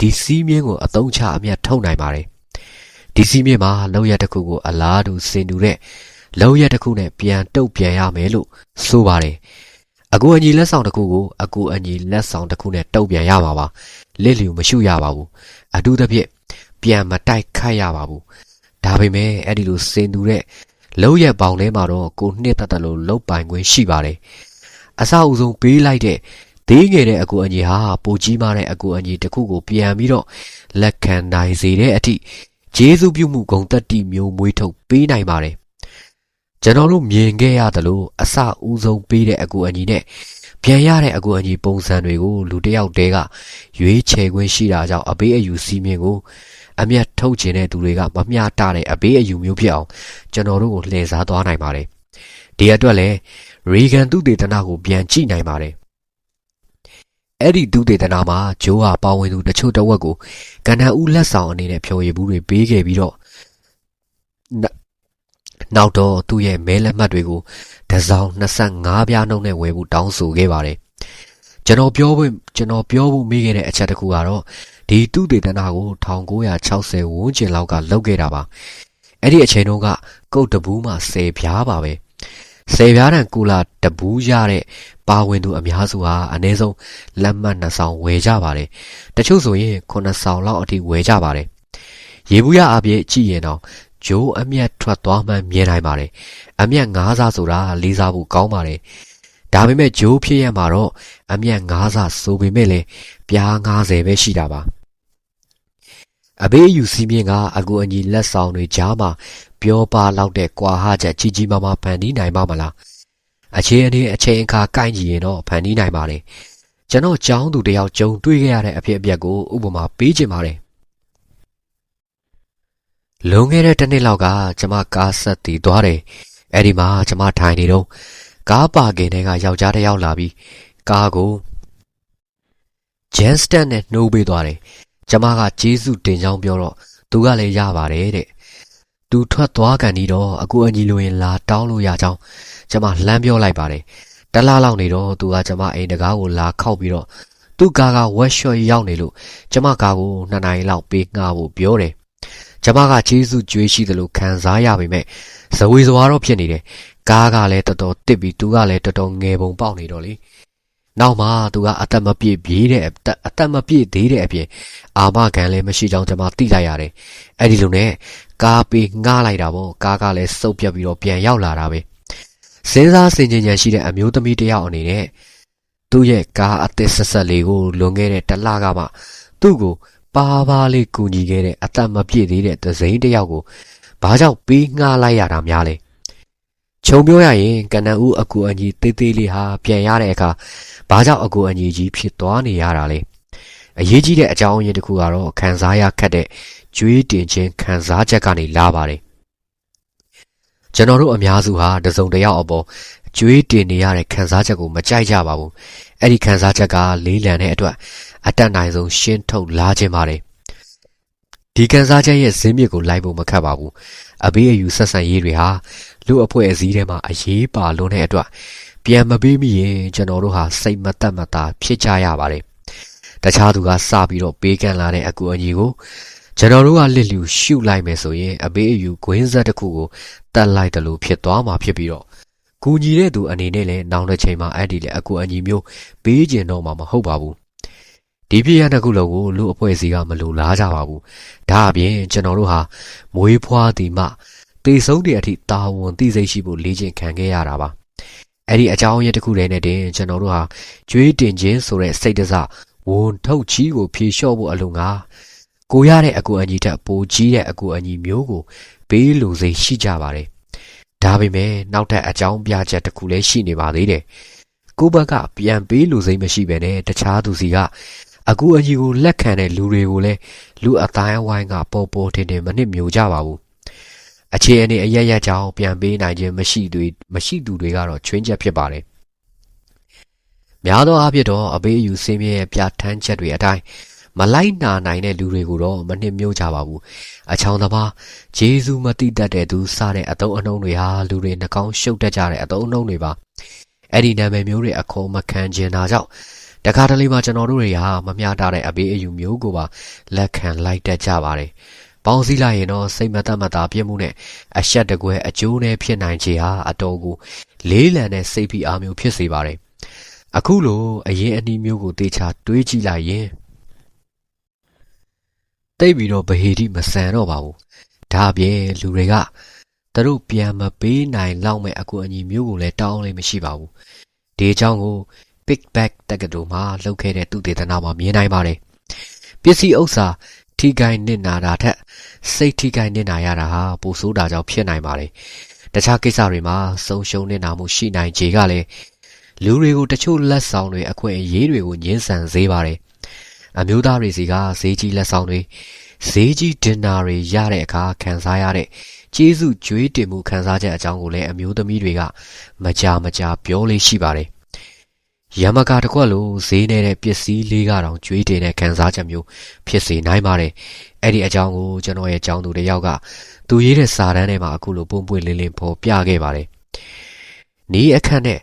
ဒီစီးမြင်းကိုအသုံးချအမြတ်ထုတ်နိုင်ပါတယ်ဒီစီးမြင်းမှာလောက်ရတစ်ခုကိုအလားတူစင်တူတဲ့လောက်ရတစ်ခုနဲ့ပြန်တုတ်ပြန်ရမယ်လို့ဆိုပါတယ်အကူအညီလက်ဆောင်တစ်ခုကိုအကူအညီလက်ဆောင်တစ်ခုနဲ့တုတ်ပြန်ရမှာပါလစ်လျူမရှိရပါဘူးအထူးသဖြင့်ပြန်မတိုက်ခတ်ရပါဘူးဒါပေမဲ့အဲ့ဒီလိုစင်တူတဲ့လောက်ရပေါင်ထဲမှာတော့ကိုနှစ်သက်တယ်လို့လုတ်ပိုင်ခွင့်ရှိပါတယ်အစအဦးဆုံးပေးလိုက်တဲ့ သေးငယ်တဲ့အကူအညီဟာပိုကြီးမားတဲ့အကူအညီတစ်ခုကိုပြန်ပြီးတော့လက်ခံနိုင်စေတဲ့အထိဂျေစုပြုမှုဂုံတက်တိမျိုးမွေးထုတ်ပေးနိုင်ပါတယ်ကျွန်တော်တို့မြင်ခဲ့ရသလိုအစဦးဆုံးပေးတဲ့အကူအညီနဲ့ပြန်ရတဲ့အကူအညီပုံစံတွေကိုလူတစ်ယောက်တည်းကရွေးချယ်ခွင့်ရှိတာကြောင့်အဘေးအယူစီးမြင်ကိုအမျက်ထုတ်ခြင်းတဲ့သူတွေကမမျှတတဲ့အဘေးအယူမျိုးဖြစ်အောင်ကျွန်တော်တို့ကိုလှည့်စားသွားနိုင်ပါတယ်ဒီအတွက်လည်းရီဂန်သူတေသနာကိုပြန်ကြည့်နိုင်ပါတယ် အဲ့ဒီဒုဒေသနာမှာဂျိုးဟာပါဝင်သူတချို့တဝက်ကိုကဏ္ဍဦးလက်ဆောင်အနေနဲ့ဖြော်ရည်ဘူးတွေပေးခဲ့ပြီးတော့နောက်တော့သူ့ရဲ့မဲလက်မှတ်တွေကိုတစောင်း25ပြားနှုန်းနဲ့ဝယ်ဖို့တောင်းဆိုခဲ့ပါတယ်ကျွန်တော်ပြောဖို့ကျွန်တော်ပြောဖို့မိခဲ့တဲ့အချက်တစ်ခုကတော့ဒီသူဒေသနာကို1960ဝန်းကျင်လောက်ကလုပ်ခဲ့တာပါအဲ့ဒီအချိန်တုန်းကကုတ်တဘူးမှာ10ပြားပါပဲ ဆယ်ပြားတန်ကူလာတဘူးရတဲ့ပါဝင်သူအများစုဟာအနည်းဆုံးလက်မှတ်နှစ်ဆောင်ဝယ်ကြပါတယ်။တချို့ဆိုရင်ခုနှစ်ဆောင်လောက်အထိဝယ်ကြပါတယ်။ရေဘူးရအပြည့်ကြည့်ရင်တော့ဂျိုးအမျက်ထွက်သွားမှမြင်နိုင်ပါတယ်။အမျက်၅စားဆိုတာလေးစားဖို့ကောင်းပါတယ်။ဒါပေမဲ့ဂျိုးဖြစ်ရမှာတော့အမျက်၅စားဆိုပေမဲ့လည်းပြား90ပဲရှိတာပါ။ အဘေးယူစီးမြင့်ကအကူအညီလက်ဆောင်တွေကြားမှာပြောပါလောက်တဲ့ကွာဟချက်ကြီးကြီးမားမားဖန်တီးနိုင်ပါမလားအခြေအနေအချိန်အခါကိုင်းကြည့်ရင်တော့ဖန်တီးနိုင်ပါတယ်ကျွန်တော်ကြောင်းသူတယောက်ကြုံတွေ့ခဲ့ရတဲ့အဖြစ်အပျက်ကိုဥပမာပေးချင်ပါတယ်လွန်ခဲ့တဲ့တစ်နှစ်လောက်ကကျမကားဆက်တည်သွားတယ်အဲ့ဒီမှာကျမထိုင်နေတော့ကားပါကင်ထဲကယောက်ျားတစ်ယောက်လာပြီးကားကိုဂျန်စတန်နဲ့နှိုးပေးသွားတယ် ကျမကဂျေစုတင်ကြောင်းပြောတော့သူကလည်းရပါတယ်တဲ့သူထွက်သွားကန်ဒီတော့အကူအညီလိုရင်လာတောင်းလို့ရကြောင်းကျမလှမ်းပြောလိုက်ပါတယ်တလားလောက်နေတော့သူကကျမအိမ်တကားကိုလာခောက်ပြီးတော့သူ့ကားကဝက်ရှော့ရောက်နေလို့ကျမကားကိုနှစ်နိုင်လောက်ပေးငှားဖို့ပြောတယ်ကျမကကျေးဇူးကြွေးရှိတယ်လို့ခံစားရပေမဲ့ဇဝေဇဝါတော့ဖြစ်နေတယ်ကားကလည်းတော်တော်တစ်ပြီးသူကလည်းတော်တော်ငယ်ပုံပေါက်နေတော့လေ နောက်မှသူကအသက်မပြည့်ပြေးတဲ့အသက်အသက်မပြည့်သေးတဲ့အပြင်အာမခံလည်းမရှိကြောင်းကျွန်မသိလိုက်ရတယ်အဲ့ဒီလိုနဲ့ကားပေးငှားလိုက်တာပေါ့ကားကလည်းစုပ်ပြတ်ပြီးတော့ပြန်ရောက်လာတာပဲစဉ်းစားဆင်ခြင်ဉာဏ်ရှိတဲ့အမျိုးသမီးတစ်ယောက်အနေနဲ့သူ့ရဲ့ကားအသက်ဆက်ဆက်လေးကိုလွန်ခဲ့တဲ့တစ်လကမှသူ့ကိုပါပါလေးကူညီခဲ့တဲ့အသက်မပြည့်သေးတဲ့သစိမ်းတစ်ယောက်ကိုဘာကြောင့်ပေးငှားလိုက်ရတာများလဲခြုံပြောရရင်ကနဦးအကူအညီသေးသေးလေးဟာပြန်ရတဲ့အခါ ဘာကြောင့်အကူအညီကြီးဖြစ်သွားနေရတာလဲအရေးကြီးတဲ့အကြောင်းအရင်းတစ်ခုကတော့ခံစားရခက်တဲ့ကြွေးတင်ခြင်းခံစားချက်ကနေလာပါတယ်ကျွန်တော်တို့အများစုဟာတစုံတစ်ယောက်အပေါ်ကြွေးတင်နေရတဲ့ခံစားချက်ကိုမကြိုက်ကြပါဘူးအဲ့ဒီခံစားချက်ကလေးလံတဲ့အတွက်အတက်နိုင်ဆုံးရှင်းထုတ်လာခြင်းပါတယ်ဒီခံစားချက်ရဲ့ဇင်းမြစ်ကိုလိုက်ဖို့မခက်ပါဘူးအဘေးအယူဆက်ဆံရေးတွေဟာလူအဖွဲ့အစည်းထဲမှာအရေးပါလွန်းတဲ့အတွက် ပြန်မပေးမိရင်ကျွန်တော်တို့ဟာစိတ်မသက်မသာဖြစ်ကြရပါတယ်တခြားသူကစပြီးတော့ပေးကမ်းလာတဲ့အကူအညီကိုကျွန်တော်တို့ကလစ်လျူရှုလိုက်မယ်ဆိုရင်အဘေးအယူဂွင်းဆက်တစ်ခုကိုတတ်လိုက်တယ်လို့ဖြစ်သွားမှာဖြစ်ပြီးတော့ကူညီတဲ့သူအနေနဲ့လည်းနောင်တဲ့ချိန်မှာအဲ့ဒီလေအကူအညီမျိုးပေးကျင်တော့မှာမဟုတ်ပါဘူးဒီပြရတဲ့ခုလုံးကိုလူအဖွဲ့အစည်းကမလိုလားကြပါဘူးဒါအပြင်ကျွန်တော်တို့ဟာမွေးဖွားသည်မှတေဆုံးတဲ့အထိတာဝန်သိစိတ်ရှိဖို့လေ့ကျင့်ခံခဲ့ရတာပါ အဲ့ဒီအကြောင်းရင်းတစ်ခုတည်းနဲ့တင်ကျွန်တော်တို့ဟာကြွေးတင်ခြင်းဆိုတဲ့စိတ်တစဝန်ထုတ်ချီးကိုဖြေလျှော့ဖို့အလုံငါကိုရတဲ့အကူအညီထက်ပိုကြီးတဲ့အကူအညီမျိုးကိုပေးလို့စိရှိကြပါတယ်ဒါပေမဲ့နောက်ထပ်အကြောင်းပြချက်တစ်ခုလည်းရှိနေပါသေးတယ်ကိုဘက်ကပြန်ပေးလို့စိမရှိပဲနဲ့တခြားသူစီကအကူအညီကိုလက်ခံတဲ့လူတွေကိုလည်းလူအတိုင်းအဝိုင်းကပေါ်ပေါ်ထင်ထင်မနစ်မျိုးကြပါဘူး အခြေအနေအရရက်ကြောင့်ပြန်ပေးနိုင်ခြင်းမရှိသူမရှိသူတွေကတော့ချွင်းချက်ဖြစ်ပါတယ်များသောအားဖြင့်တော့အပေးအယူစင်းမြဲပြဋ္ဌာန်းချက်တွေအတိုင်းမလိုက်နာနိုင်တဲ့လူတွေကိုတော့မနှိမ့်မျိုးကြပါဘူးအချောင်းသမားဂျေဇူးမတိတတ်တဲ့သူစတဲ့အတုံးအနှုံးတွေဟာလူတွေနှကောင်းရှုပ်တတ်ကြတဲ့အတုံးအနှုံးတွေပါအဲ့ဒီနာမည်မျိုးတွေအခေါ်မခံကျင်တာကြောင့်တခါတလေမှကျွန်တော်တို့တွေဟာမမျှတာတဲ့အပေးအယူမျိုးကိုပါလက်ခံလိုက်တတ်ကြပါတယ် ပေါင်းစည်းလိုက်ရင်တော့စိတ်မသက်မသာပြည့်မှုနဲ့အဆက်တကွဲအကျိုးနဲ့ဖြစ်နိုင်ခြေဟာအတော်ကိုလေးလံတဲ့စိတ်ဖိအားမျိုးဖြစ်စေပါတယ်အခုလိုအရင်အနည်းမျိုးကိုတေချာတွေးကြည့်လိုက်ရင်တိတ်ပြီးတော့ဗဟေတိမဆန်တော့ပါဘူးဒါအပြင်လူတွေကသူတို့ပြန်မပေးနိုင်လောက်မဲ့အကူအညီမျိုးကိုလည်းတောင်းလည်းမရှိပါဘူးဒီအကြောင်းကို Big Bag တက္ကသိုလ်မှာလုပ်ခဲ့တဲ့သူတေသနာမှာမြင်နိုင်ပါတယ်ပစ္စည်းဥစ္စာ ထိခိုက်နစ်နာတာထက်စိတ်ထိခိုက်နစ်နာရတာဟာပိုဆိုးတာကြောင့်ဖြစ်နိုင်ပါတယ်တခြားကိစ္စတွေမှာဆုံးရှုံးနစ်နာမှုရှိနိုင်ခြေကလည်းလူတွေကိုတချို့လက်ဆောင်တွေအခွင့်အရေးတွေကိုညှင်းဆန်စေပါတယ်အမျိုးသားတွေစီကဈေးကြီးလက်ဆောင်တွေဈေးကြီးဒင်နာတွေရတဲ့အခါခံစားရတဲ့ကျေးဇူးကြွေးတင်မှုခံစားချက်အကြောင်းကိုလည်းအမျိုးသမီးတွေကမကြာမကြာပြောလေးရှိပါတယ် ရမကာတကွက်လိုဈေးနေတဲ့ပစ္စည်းလေးကတော့ကြွေးတင်တဲ့ခံစားချက်မျိုးဖြစ်စေနိုင်ပါတယ်အဲ့ဒီအကြောင်းကိုကျွန်တော်ရဲ့အကြောင်းသူတယောက်ကသူရေးတဲ့စာတမ်းထဲမှာအခုလိုပုံပွင့်လင်းလင်းဖော်ပြခဲ့ပါတယ်နီးအခန့်နဲ့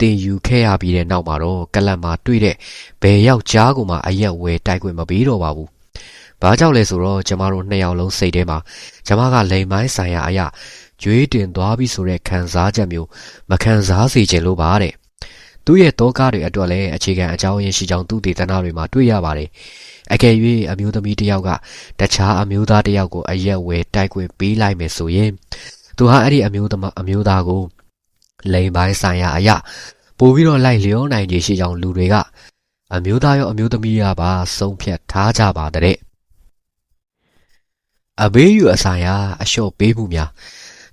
တင်ယူခဲ့ရပြီးတဲ့နောက်မှာတော့ကလပ်မှာတွေ့တဲ့ဘယ်ယောက်ျားကိုမှအရက်ဝယ်တိုက်ခွင့်မပေးတော့ပါဘူး။ဘာကြောင့်လဲဆိုတော့ကျမတို့နှစ်ယောက်လုံးစိတ်ထဲမှာကျမကလိမ်မိုင်းဆိုင်ရာအရာကြွေးတင်သွားပြီဆိုတဲ့ခံစားချက်မျိုးမခံစားစေချင်လို့ပါတဲ့။ သူ့ရဲ့တောကားတွေအတွက်လည်းအခြေခံအကြောင်းရင်းရှိကြောင်းသူတည်တနာတွေမှာတွေ့ရပါတယ်။အကယ်၍အမျိုးသမီးတစ်ယောက်ကတခြားအမျိုးသားတစ်ယောက်ကိုအရက်ဝယ်တိုက်ခွင့်ပေးလိုက်မယ်ဆိုရင်သူဟာအဲ့ဒီအမျိုးသမအမျိုးသားကိုလိန်ပိုင်းဆိုင်ရာအရာပို့ပြီးတော့လိုက်လျောနိုင်ခြေရှိကြောင်းလူတွေကအမျိုးသားရောအမျိုးသမီးရပါဆုံးဖြတ်ထားကြပါတဲ့အဘေးယူအဆိုင်ရာအလျှော့ပေးမှုများ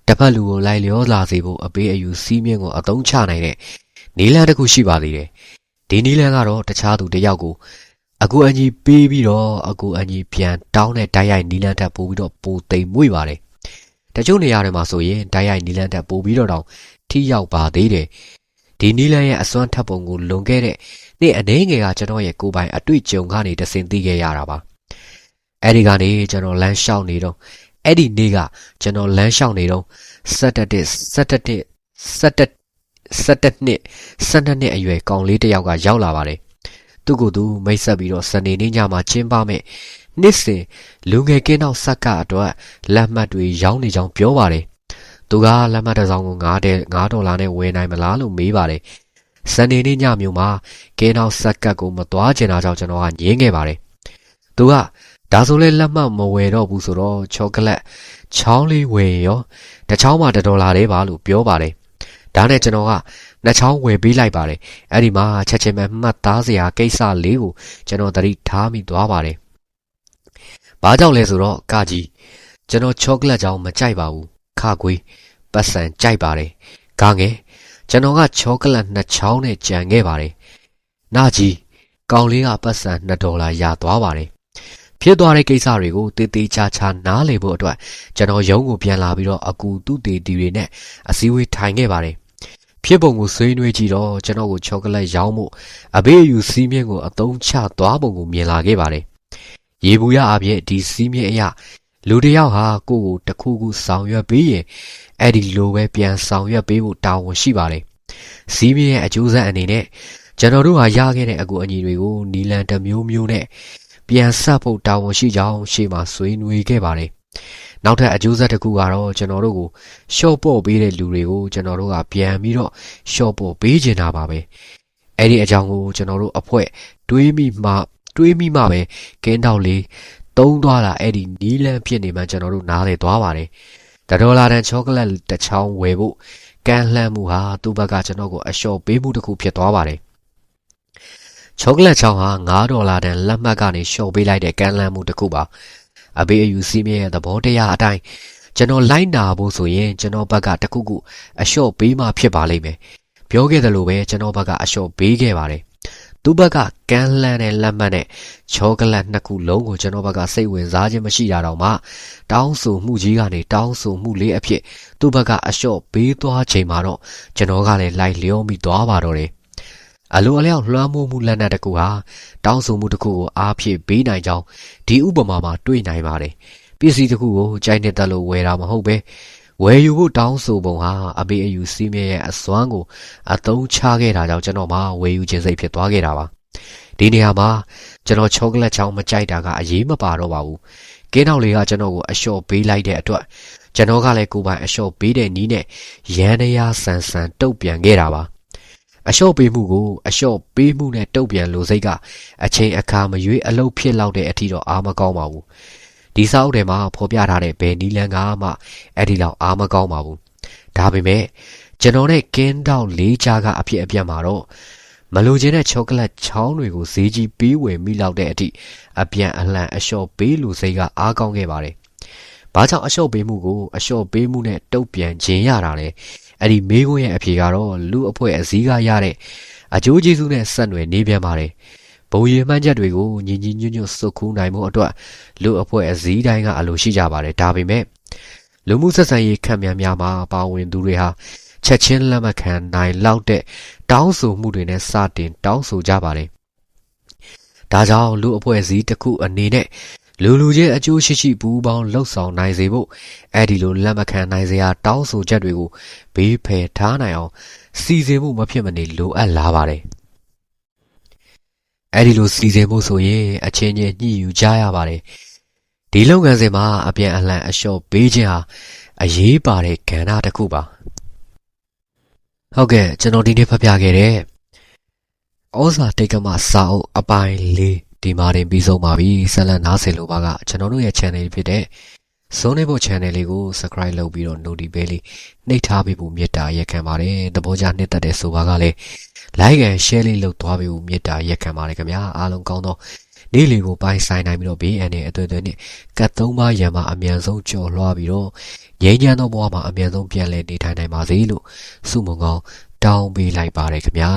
တစ်ဖက်လူကိုလိုက်လျောလာစေဖို့အပေးအယူစီးမြင့်ကိုအသုံးချနိုင်တဲ့ နီလန်တစ်ခုရှိပါသေးတယ်ဒီနီလန်ကတော့တခြားသူတယောက်ကိုအကူအညီပေးပြီးတော့အကူအညီပြန်တောင်းတဲ့တိုက်ရိုက်နီလန်ထပ်ပို့ပြီးတော့ပိုသိမ်မွေ့ပါတယ်တချို့နေရာတွေမှာဆိုရင်တိုက်ရိုက်နီလန်ထပ်ပို့ပြီးတော့တောင်ထိရောက်ပါသေးတယ်ဒီနီလန်ရဲ့အစွမ်းထပ်ပုံကိုလွန်ခဲ့တဲ့နေ့အနည်းငယ်ကကျွန်တော်ရဲ့ကိုယ်ပိုင်အတွေ့အကြုံကနေတဆင်သိခဲ့ရတာပါအဲ့ဒီကနေကျွန်တော်လမ်းလျှောက်နေတော့အဲ့ဒီနေ့ကကျွန်တော်လမ်းလျှောက်နေတော့ဆက်တ က်တစ်ဆက်တက်တစ်ဆက်တက်ဆက်တက်နှစ်ဆက်နှစ်နှစ်အရွယ်ကောင်လေးတစ်ယောက်ကရောက်လာပါတယ်သူ့ကိုယ်သူမိတ်ဆက်ပြီးတော့စနေနေ့ညမှာကျင်းပမယ်နှစ်စဉ်လူငယ်ကင်းတော့ဆက်ကအတွက်လက်မှတ်တွေရောင်းနေကြောင်းပြောပါတယ်သူသူကလက်မှတ်တစ်စောင်ကို9တဲ့9ဒေါ်လာနဲ့ဝယ်နိုင်မလားလို့မေးပါတယ်စနေနေ့ညမျိုးမှာကဲနောက်ဆက်ကတ်ကိုမသွားချင်တာကြောင့်ကျွန်တော်ကငင်းခဲ့ပါတယ်သူကဒါဆိုလဲလက်မှတ်မဝယ်တော့ဘူးဆိုတော့ချောကလက်ချောင်းလေးဝယ်ရောတစ်ချောင်းမှ1ဒေါ်လာလေးပါလို့ပြောပါတယ် ဒါနဲ့ကျွန်တော်ကနှစ်ချောင်းဝယ်ပေးလိုက်ပါတယ်အဲ့ဒီမှာချက်ချင်းပဲမှတ်သားစရာကိစ္စလေးကိုကျွန်တော်သတိထားမိသွားပါတယ်ဘာကြောင့်လဲဆိုတော့ကကြီးကျွန်တော်ချောကလက်ချောင်းမကြိုက်ပါဘူးခခွေးပတ်စံကြိုက်ပါတယ်ကားငယ်ကျွန်တော်ကချောကလက်နှစ်ချောင်းနဲ့ကြံခဲ့ပါတယ်နာကြီးကောင်လေးကပတ်စံ2ဒေါ်လာရသွားပါတယ်ဖြစ်သွားတဲ့ကိစ္စတွေကိုတေးသေးချာချာနားလည်ဖို့အတွက်ကျွန်တော်ရုံးကိုပြန်လာပြီးတော့အကူသူ့တေတီတွေနဲ့အစည်းအဝေးထိုင်ခဲ့ပါတယ် ဖြစ်ပုံကိုဆွေးနွေးကြည့်တော့ကျွန်တော်ကိုချောကလက်ရောင်းဖို့အဘေးအယူစီးမြင့်ကိုအသုံးချသွားပုံကိုမြင်လာခဲ့ပါတယ်ရေဘူးရအပြည့်ဒီစီးမြင့်အရာလူတယောက်ဟာကိုယ့်ကိုတခုခုဆောင်ရွက်ပေးရင်အဲ့ဒီလိုပဲပြန်ဆောင်ရွက်ပေးဖို့တာဝန်ရှိပါတယ်။စီးမြင့်ရဲ့အကျိုးဆက်အနေနဲ့ကျွန်တော်တို့ဟာရခဲ့တဲ့အကူအညီတွေကိုနီလန်တစ်မျိုးမျိုးနဲ့ပြန်ဆက်ဖို့တာဝန်ရှိကြောင်းရှေ့မှာဆွေးနွေးခဲ့ပါတယ်။ နောက်ထပ်အကျိုးဆက်တစ်ခုကတော့ကျွန်တော်တို့ကိုရှော့ပေါ့ပေးတဲ့လူတွေကိုကျွန်တော်တို့ကပြန်ပြီးတော့ရှော့ပေါ့ပေးချင်တာပါပဲ။အဲ့ဒီအကြောင်းကိုကျွန်တော်တို့အဖွဲ့တွေးမိမှတွေးမိမှပဲကင်းတောက်လေးသုံးသွားတာအဲ့ဒီနီးလန်းဖြစ်နေမှကျွန်တော်တို့နားလေသွားပါတယ်။တဒေါ်လာတန်ချောကလက်တစ်ချောင်းဝယ်ဖို့ကမ်းလှမ်းမှုဟာသူ့ဘက်ကကျွန်တော်ကိုအလျှော့ပေးမှုတစ်ခုဖြစ်သွားပါတယ်။ချောကလက်ချောင်းဟာ9ဒေါ်လာတန်လက်မှတ်ကနေလျှော့ပေးလိုက်တဲ့ကမ်းလှမ်းမှုတစ်ခုပါ။ အဘေးအယူစီးမြဲရဲ့သဘောတရားအတိုင်းကျွန်တော်လိုက်နာဖို့ဆိုရင်ကျွန်တော်ဘက်ကတခုခုအလျှော့ပေးမှဖြစ်ပါလိမ့်မယ်။ပြောခဲ့သလိုပဲကျွန်တော်ဘက်ကအလျှော့ပေးခဲ့ပါတယ်။သူ့ဘက်ကကန်းလှမ်းတဲ့လက်မှတ်နဲ့ချောကလက်နှစ်ခုလုံးကိုကျွန်တော်ဘက်ကစိတ်ဝင်စားခြင်းမရှိတာတော့မှတောင်းဆိုမှုကြီးကနေတောင်းဆိုမှုလေးအဖြစ်သူ့ဘက်ကအလျှော့ပေးသွားချိန်မှာတော့ကျွန်တော်ကလည်းလိုက်လျောမိသွားပါတော့တယ် အလိုအလျောက်လွှမ်းမိုးမှုလက်နက်တစ်ခုဟာတောင်းဆိုမှုတစ်ခုကိုအားဖြည့်ပေးနိုင်ကြောင်းဒီဥပမာမှာတွေ့နိုင်ပါတယ်ပစ္စည်းတစ်ခုကိုကြိုက်နေတဲ့လို့ဝယ်တာမဟုတ်ပဲဝယ်ယူဖို့တောင်းဆိုပုံဟာအမေအယူစီးမြဲရဲ့အစွမ်းကိုအသုံးချခဲ့တာကြောင့်ကျွန်တော်မှဝယ်ယူခြင်းစိတ်ဖြစ်သွားခဲ့တာပါဒီနေရာမှာကျွန်တော်ချောကလက်ချောင်းမကြိုက်တာကအရေးမပါတော့ပါဘူးကင်းနောက်လေးကကျွန်တော်ကိုအလျှော့ပေးလိုက်တဲ့အတွက်ကျွန်တော်ကလည်းကိုပိုင်အလျှော့ပေးတဲ့နီးနဲ့ရန်တရားဆန်ဆန်တုတ်ပြန်ခဲ့တာပါ အလျှော့ပေးမှုကိုအလျှော့ပေးမှုနဲ့တုတ်ပြန်လို့စိတ်ကအချိန်အခါမရွေးအလုတ်ဖြစ်လောက်တဲ့အထိတော့အားမကောင်းပါဘူးဒီစာအုပ်ထဲမှာဖော်ပြထားတဲ့ဘယ်နီလန်ကမှအဲ့ဒီလောက်အားမကောင်းပါဘူးဒါပေမဲ့ကျွန်တော်နဲ့ကင်းတောက်လေးချာကအဖြစ်အပျက်မှာတော့မလိုချင်တဲ့ချောကလက်ချောင်းတွေကိုဈေးကြီးပေးဝယ်မိလောက်တဲ့အထိအပြန်အလှန်အလျှော့ပေးလူစိတ်ကအားကောင်းခဲ့ပါတယ်။ဘာကြောင့်အလျှော့ပေးမှုကိုအလျှော့ပေးမှုနဲ့တုတ်ပြန်ခြင်းရတာလဲ။ အဲ့ဒီမေးခွန်းရဲ့အဖြေကတော့လူအဖွဲ့အစည်းကရတဲ့အကျိုးကျေးဇူးနဲ့ဆက်နွယ်နေပြန်ပါတယ်။ဘုံရည်မှန်းချက်တွေကိုညီညီညွတ်ညွတ်စုခုနိုင်မှုအတွက်လူအဖွဲ့အစည်းတိုင်းကအလိုရှိကြပါတယ်ဒါပေမဲ့လူမှုဆက်ဆံရေးခံမြန်များမှာပါဝင်သူတွေဟာချက်ချင်းလက်မခံနိုင်လောက်တဲ့တောင်းဆိုမှုတွေနဲ့စတင်တောင်းဆိုကြပါတယ်ဒါကြောင့်လူအဖွဲ့အစည်းတစ်ခုအနေနဲ့ လူလူချင်းအကျိုးရှိရှိပူးပေါင်းလှုပ်ဆောင်နိုင်စေဖို့အဲ့ဒီလိုလက်မခံနိုင်စရာတောင်းဆိုချက်တွေကိုဘေးဖယ်ထားနိုင်အောင်စီစဉ်မှုမဖြစ်မနေလိုအပ်လာပါတယ်အဲ့ဒီလိုစီစဉ်ဖို့ဆိုရင်အချင်းချင်းညှိယူကြရပါတယ်ဒီလုပ်ငန်းစဉ်မှာအပြန်အလှန်အလျှော့ပေးခြင်းဟာအရေးပါတဲ့ကဏ္ဍတစ်ခုပါဟုတ်ကဲ့ကျွန်တော်ဒီနေ့ဖတ်ပြခဲ့တဲ့ဩဇာတိတ်ကမစာအုပ်အပိုင်းလေး ဒီမှာတင်ပြီးဆုံးပါပြီဆက်လက်နားဆင်လို့ပါကကျွန်တော်တို့ရဲ့ channel ဖြစ်တဲ့ Zone ဖို့ channel လေးကို subscribe လုပ်ပြီးတော့ notification လေးနှိပ်ထားပေးဖို့မေတ္တာရက်ခံပါတယ်သဘောကျနှစ်သက်တဲ့ဆိုပါကလည်း like and share လေးလုပ်သွားပေးဖို့မေတ္တာရက်ခံပါတယ်ခင်ဗျာအားလုံးကောင်းသောနေ့လီကိုပိုင်းဆိုင်နိုင်ပြီးတော့ဘေးအန္တရာယ်အသွေးသွေးနဲ့ကတ်သုံးပါးရံမှာအမြန်ဆုံးကြော်လွှားပြီးတော့ငြိမ်းချမ်းသောဘဝမှာအမြန်ဆုံးပြန်လည်နေထိုင်နိုင်ပါစေလို့ဆုမွန်ကောင်းတောင်းပေးလိုက်ပါတယ်ခင်ဗျာ